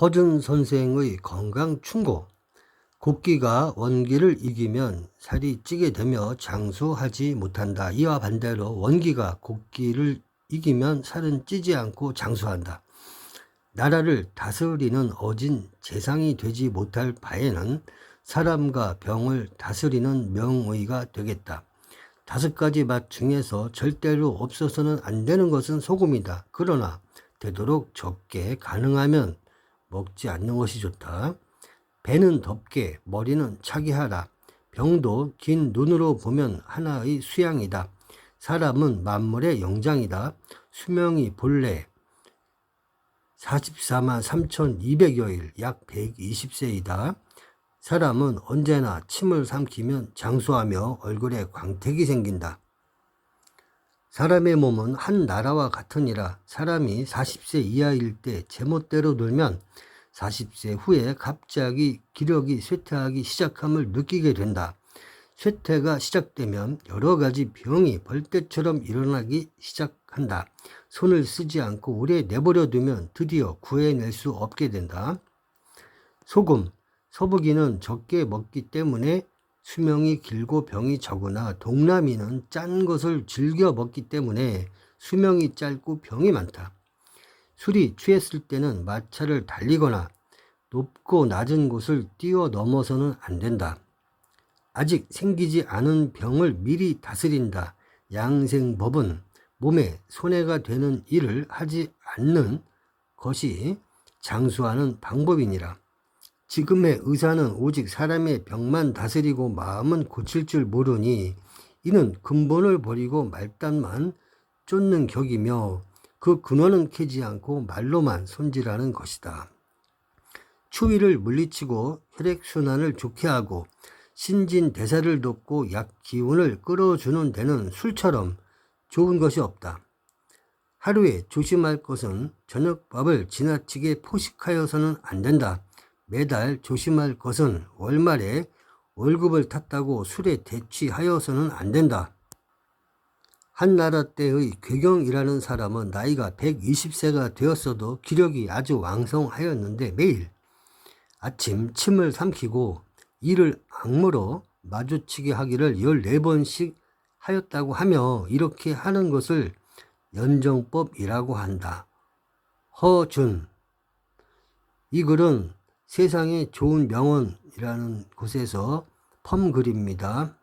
허준 선생의 건강 충고. 곡기가 원기를 이기면 살이 찌게 되며 장수하지 못한다. 이와 반대로 원기가 곡기를 이기면 살은 찌지 않고 장수한다. 나라를 다스리는 어진 재상이 되지 못할 바에는 사람과 병을 다스리는 명의가 되겠다. 다섯 가지 맛 중에서 절대로 없어서는 안 되는 것은 소금이다. 그러나 되도록 적게 가능하면 먹지 않는 것이 좋다. 배는 덥게 머리는 차게 하라. 병도 긴 눈으로 보면 하나의 수양이다. 사람은 만물의 영장이다. 수명이 본래 44만 3,200여일, 약 120세이다. 사람은 언제나 침을 삼키면 장수하며 얼굴에 광택이 생긴다. 사람의 몸은 한 나라와 같으니라 사람이 40세 이하일 때 제멋대로 놀면 40세 후에 갑자기 기력이 쇠퇴하기 시작함을 느끼게 된다. 쇠퇴가 시작되면 여러 가지 병이 벌떼처럼 일어나기 시작한다. 손을 쓰지 않고 오래 내버려 두면 드디어 구해낼 수 없게 된다. 소금, 서부기는 적게 먹기 때문에 수명이 길고 병이 적으나 동남이는 짠 것을 즐겨 먹기 때문에 수명이 짧고 병이 많다. 술이 취했을 때는 마차를 달리거나 높고 낮은 곳을 뛰어 넘어서는 안 된다. 아직 생기지 않은 병을 미리 다스린다. 양생법은 몸에 손해가 되는 일을 하지 않는 것이 장수하는 방법이니라. 지금의 의사는 오직 사람의 병만 다스리고 마음은 고칠 줄 모르니 이는 근본을 버리고 말단만 쫓는 격이며 그 근원은 캐지 않고 말로만 손질하는 것이다. 추위를 물리치고 혈액순환을 좋게 하고 신진 대사를 돕고 약 기운을 끌어주는 데는 술처럼 좋은 것이 없다. 하루에 조심할 것은 저녁밥을 지나치게 포식하여서는 안 된다. 매달 조심할 것은 월말에 월급을 탔다고 술에 대취하여서는 안 된다. 한나라 때의 괴경이라는 사람은 나이가 120세가 되었어도 기력이 아주 왕성하였는데 매일 아침 침을 삼키고 이를 악물어 마주치게 하기를 14번씩 하였다고 하며 이렇게 하는 것을 연정법이라고 한다. 허준 이 글은 세상에 좋은 명언이라는 곳에서 펌글입니다.